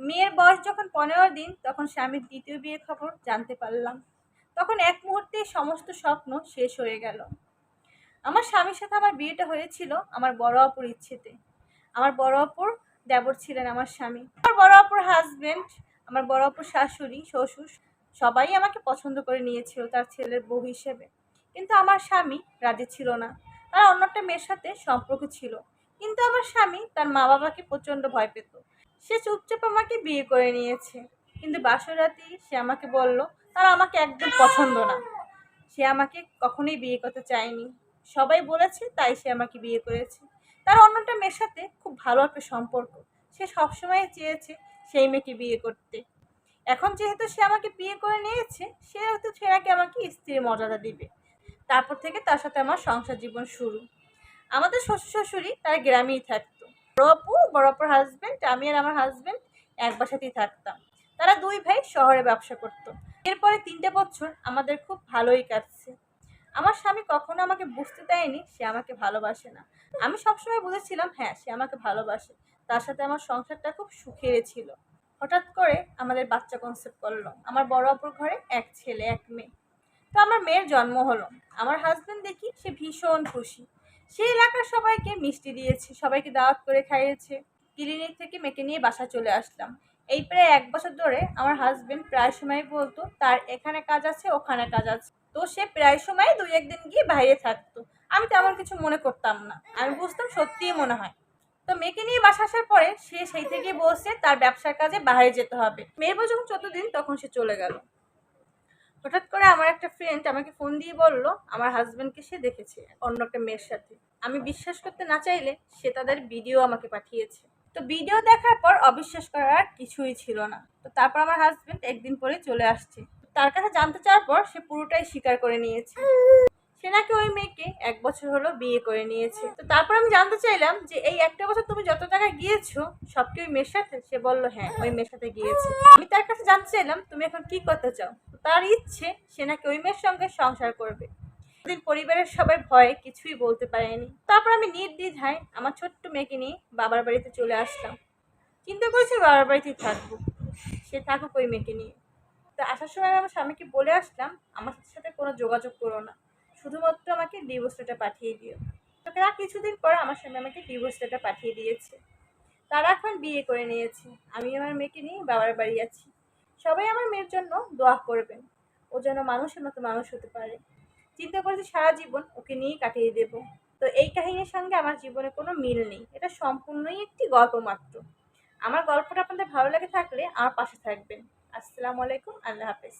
মেয়ের বয়স যখন পনেরো দিন, তখন স্বামীর দ্বিতীয় বিয়ের খবর জানতে পারলাম। তখন এক মুহূর্তে সমস্ত স্বপ্ন শেষ হয়ে গেল। আমার স্বামীর সাথে আমার বিয়েটা হয়েছিল আমার বড় অপুর ইচ্ছেতে। আমার বড় অপুর দেবর ছিলেন আমার স্বামী। আমার বড় অপুর হাজবেন্ড আমার বড় অপুর শাশুড়ি, শ্বশুর সবাই আমাকে পছন্দ করে নিয়েছিল তার ছেলের বউ হিসেবে। কিন্তু আমার স্বামী রাজি ছিল না। তার অন্য একটা মেয়ের সাথে সম্পর্ক ছিল। কিন্তু আমার স্বামী তার মা বাবাকে প্রচণ্ড ভয় পেত। সে চুপচাপ আমাকে বিয়ে করে নিয়েছে। কিন্তু বাসর রাতেই সে আমাকে বলল, তার আমাকে একদম পছন্দ না। সে আমাকে কখনোই বিয়ে করতে চায়নি। সবাই বলেছে তাই সে আমাকে বিয়ে করেছে। তার অন্যটা মেয়ের সাথে খুব ভালো একটা সম্পর্ক। সে সবসময় চেয়েছে সেই মেয়েকে বিয়ে করতে। এখন যেহেতু সে আমাকে বিয়ে করে নিয়েছে, সেহেতু সেরাকে আমাকে স্ত্রীর মর্যাদা দিবে। তারপর থেকে তার সাথে আমার সংসার জীবন শুরু। আমাদের শ্বশুর শাশুড়ি তারা গ্রামেই থাকতো বড় আপু বড় আপুর হাজব্যান্ড আমি আর আমার হাজব্যান্ড এক বাসাতেই থাকতাম। তারা দুই ভাই শহরে ব্যবসা করতো। এরপরে তিনটে বছর আমাদের খুব ভালোই কাটছে। আমার স্বামী কখনো আমাকে বুঝতে দেয়নি, সে আমাকে ভালোবাসে না। আমি সবসময় বুঝেছিলাম হ্যাঁ সে আমাকে ভালোবাসে। তার সাথে আমার সংসারটা খুব সুখের ছিল। হঠাৎ করে আমাদের বাচ্চা কনসেপ্ট করল। আমার বড় অপর ঘরে এক ছেলে, এক মেয়ে। তো আমার মেয়ের জন্ম হলো। আমার হাজব্যান্ড দেখি সে ভীষণ খুশি। সে এলাকার সবাইকে মিষ্টি দিয়েছে, সবাইকে দাওয়াত করে খাইয়েছে। ক্লিনিক থেকে মেয়েকে নিয়ে বাসা চলে আসলাম। এই প্রায় এক বছর ধরে আমার হাজবেন্ড প্রায় সময় বলতো, তার এখানে কাজ আছে, ওখানে কাজ আছে। তো সে প্রায় সময় দুই একদিন গিয়ে বাইরে থাকতো। আমি তেমন কিছু মনে করতাম না। আমি বুঝতাম সত্যিই মনে হয়। তো মেয়েকে নিয়ে বাসা আসার পরে সে সেই থেকে বলছে, তার ব্যবসার কাজে বাইরে যেতে হবে। মেয়ের যখন চোদ্দ দিন, তখন সে চলে গেল। হঠাৎ করে আমার একটা ফ্রেন্ড আমাকে ফোন দিয়ে বলল, আমার হাজব্যান্ডকে সে দেখেছে, অন্য একটা মেয়ের সাথে। আমি বিশ্বাস করতে না চাইলে সে তাদের ভিডিও আমাকে পাঠিয়েছে। তো ভিডিও দেখার পর অবিশ্বাস করার আর কিছুই ছিল না। তো তারপর আমার হাজব্যান্ড একদিন পরে চলে আসছে। তার কাছে জানতে চাওয়ার পর সে পুরোটাই স্বীকার করে নিয়েছে। সে নাকি ওই মেয়েকে এক বছর হলো বিয়ে করে নিয়েছে। তো তারপর আমি জানতে চাইলাম যে এই একটা বছর তুমি যত জায়গায় গিয়েছো, সব কি ওই মেয়ের সাথে? সে বলল হ্যাঁ ওই মেয়ের সাথে গিয়েছে। আমি তার কাছে জানতে চাইলাম, তুমি এখন কি করতে চাও? তার ইচ্ছে সে নাকি ওই মেয়ের সঙ্গে সংসার করবে। দিন পরিবারের সবাই ভয়ে কিছুই বলতে পারেনি। তারপর আমি নির্দ্বিধায় আমার ছোট্ট মেয়েকে নিয়ে বাবার বাড়িতে চলে আসলাম। চিন্তা করেছি বাবার বাড়িতেই থাকব। সে থাকুক ওই মেয়েকে নিয়ে। তো আসার সময় আমার স্বামীকে বলে আসলাম, আমার সাথে কোনো যোগাযোগ করো না। শুধুমাত্র আমাকে ডিভোর্স লেটার পাঠিয়ে দিও। তো তারা কিছুদিন পর আমার স্বামী আমাকে ডিভোর্স লেটার পাঠিয়ে দিয়েছে। তারা এখন বিয়ে করে নিয়েছে। আমি আমার মেয়েকে নিয়ে বাবার বাড়ি আছি। সবাই আমার মেয়ের জন্য দোয়া করবেন। ও যেন মানুষের মতো মানুষ হতে পারে। চিন্তা করেছি সারা জীবন ওকে নিয়েই কাটিয়ে দেব। তো এই কাহিনীর সঙ্গে আমার জীবনে কোনো মিল নেই। এটা সম্পূর্ণই একটি গল্প মাত্র। আমার গল্পটা আপনাদের ভালো লাগে থাকলে আমার পাশে থাকবেন। আসসালামু আলাইকুম, আল্লাহ হাফেজ।